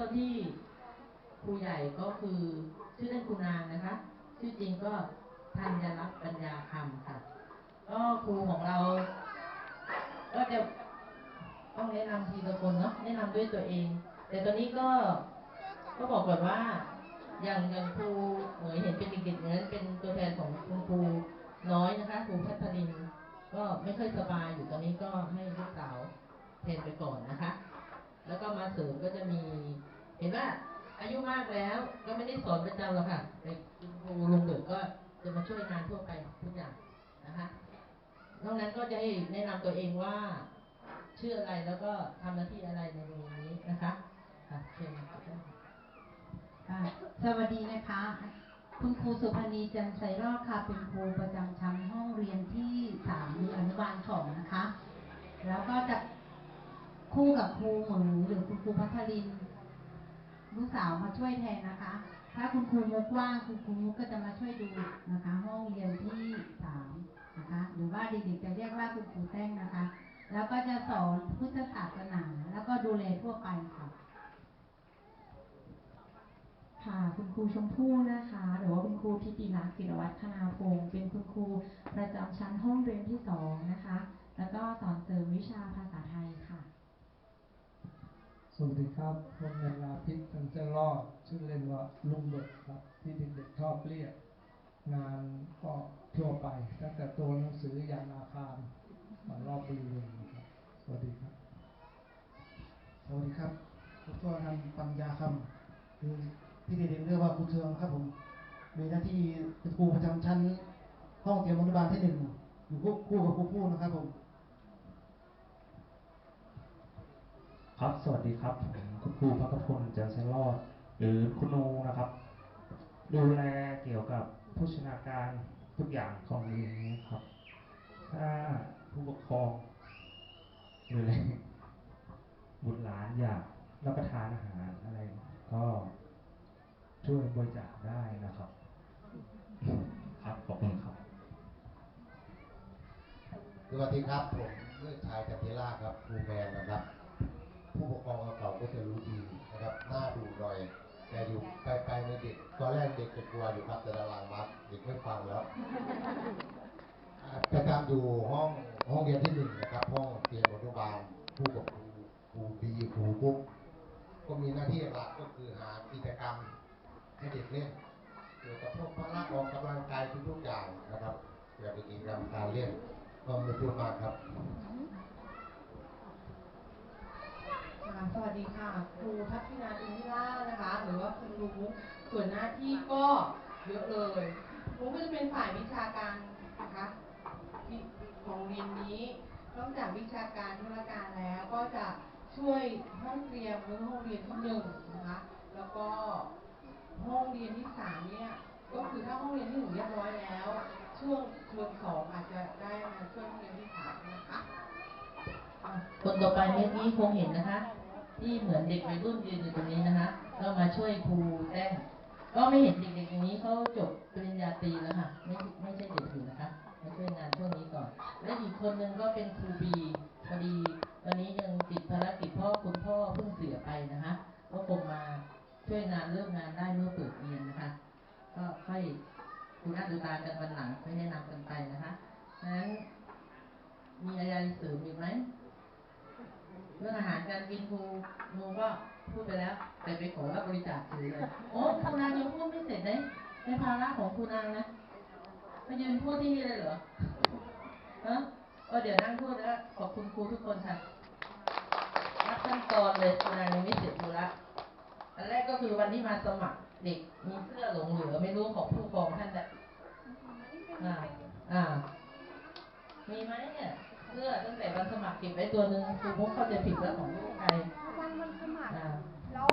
ต้นที่ครูใหญ่ก็คือชื่อเล่นครูนางนะคะ ชื่อจริงก็ธัญรัตน์ปัญญาคำค่ะ ก็ครูของเรา ก็จะต้องแนะนำทีละคนเนาะแนะนำด้วยตัวเอง แต่ตอนนี้ก็ก็บอกก่อนว่า อย่างอย่างครูเหมยเห็นเป็นเด็กๆอย่างนั้นเป็นตัวแทนของคุณครูน้อยนะคะครูพัฒนินก็ไม่ค่อยสบายอยู่ตอนนี้ก็ให้ลูกสาวแทนไปก่อนนะคะ แล้วก็มาเสริมก็จะมี เห็นว่าอายุมากแล้วก็ไม่ได้สอนประจำหรอกค่ะแต่คุณครูลุงเบิกก็จะมาช่วยงานทั่วไปทุกอย่างนะคะนอกนั้นก็จะให้แนะนำตัวเองว่าชื่ออะไรแล้วก็ทำหน้าที่อะไรในโรงเรียนนี้นะคะค่ะเชิญค่ะสวัสดีนะคะ คุณครูสุพนีจันทร์ไสรอดค่ะ เป็นครูประจำชั้นห้องเรียนที่สามอนุบาลสองนะคะ แล้วก็จะคู่กับครูเหมือหรือคุณครูพัทริน ลูกสาวมาช่วยแทนนะคะ ถ้าคุณครูมุกว่างคุณครูมุกก็จะมาช่วยดูนะคะ ห้องเรียนที่สามนะคะหรือว่าเด็กๆจะเรียกว่าคุณครูแต้งนะคะ แล้วก็จะสอนพุทธศาสนา แล้วก็ดูแลทั่วไปค่ะ ค่ะ คุณครูชมพู่นะคะ หรือว่าคุณครูทิติรักษ์ศิรวัฒน์คณาพงศ์เป็นคุณครูประจำชั้นห้องเรียนที่สองนะคะ แล้วก็สอนเสริมวิชาภาษาไทยค่ะ สวัสดีครับผมนายนาพ ชื่อเล่นว่าลุงเบิกครับที่เด็กๆชอบเรียก งานก็ทั่วไป ตั้งแต่ตัวหนังสือยันอาคารมารอบบริเวณนะครับสวัสดีครับสวัสดีครับผมก็ทำปัญญาคำคือที่เด็กๆเรียกว่าครูเทืองครับผมมีหน้าที่เป็นครูประจำชั้น ห้องเตรียมอนุบาลที่หนึ่งอยู่คู่คู่กับครูพูดนะครับผมครับ สวัสดีครับ ผมคุณครูพักพลจันทร์ไซรอด หรือคุณโนนะครับ ดูแลเกี่ยวกับผู้ชนาการทุกอย่างของโรงเรียนนี้ครับ ถ้าผู้ปกครองหรืออะไรบุตรหลานอยากรับประทานอาหารอะไร ก็ช่วยบริจาคได้นะครับ ครับขอบคุณครับสวัสดีครับผมเมื่อชายจันทิราครับครูแมนนะครับ ผู้ปกครองเก่าๆก็จะรู้ดีนะครับหน้าดูหน่อย แต่อยู่ไปไปในเด็กตอนแรกเด็กจะกลัวอยู่ครับ แต่หลังมาเด็กไม่ฟังแล้วอ่าประจำอยู่ห้องห้องเรียนที่หนึ่งนะครับ ห้องเตรียมอนุบาลผู้กับครูครูดีครูกุ๊กก็มีหน้าที่หลักก็คือหากิจกรรมให้เด็กเล่นเกี่ยวกับพวกพละออกกำลังกายทุกๆอย่างนะครับเกี่ยวกับกิจกรรมการเล่นก็ไม่พูดมากครับ ค่ะสวัส ดีค่ะ ครูพัฒนาอินทิรานะคะ หรือว่าคุณลุงส่วนหน้าที่ก็เยอะเลยลุงก็จะเป็นฝ่ายวิชาการนะคะที่ของเรียนนี้นอกจากวิชาการธุรการแล้วก็จะช่วยห้องเรียมหรือห้องเรียนที่หนึ่งนะคะ แล้วก็ห้องเรียนที่สามเนี่ยก็คือถ้าห้องเรียนที่หนึ่งเรียบร้อยแล้ว ช่วงเทอมสองอาจจะได้มาช่วยห้องเรียนที่สามนะคะคนต่อไปเมื่อกี้คงเห็นนะคะ ที่เหมือนเด็กวัยรุ่นยืนอยู่ตรงนี้นะคะก็มาช่วยครูแต้งก็ไม่เห็นเด็กๆอย่างนี้เขาจบปริญญาตรีแล้วค่ะ ไม่ไม่ใช่เด็กอยู่นะคะมาช่วยงานช่วงนี้ก่อน และอีกคนนึงก็เป็นครูบีพอดีตอนนี้ยังติดภารกิจพ่อคุณพ่อเพิ่งเสียไปนะคะก็คงมาช่วยงานเริ่มงานได้เมื่อเปิดเรียนนะคะ ก็ค่อยดูหน้าดูตากันวันหลังไม่แนะนำกันไปนะคะนั้นมีอะไรเสริมอีกไหม เรื่องอาหารการกินครูครูก็พูดไปแล้ว แต่ไปขอรับบริจาคถือเลยโอ้ครูนางยังพูดไม่เสร็จเลยในภาระของครูนางนะมายืนพูดที่นี่เลยเหรอเออเออเดี๋ยวนั่งพูดแล้วขอบคุณครูทุกคนค่ะรับขั้นตอนเลยครูนางยังไม่เสร็จธุระอันแรกก็คือวันที่มาสมัครเด็กมีเสื้อหลงเหลือไม่รู้ของผู้ปกครองท่านใดอ่า อ่า มีไหมเนี่ย เสื้อตั้งแต่วันสมัครเก็บไว้ตัวหนึ่งครูมุกเข้าใจผิดแล้วของลูกใครวันวันสมัครอ่าแล้ว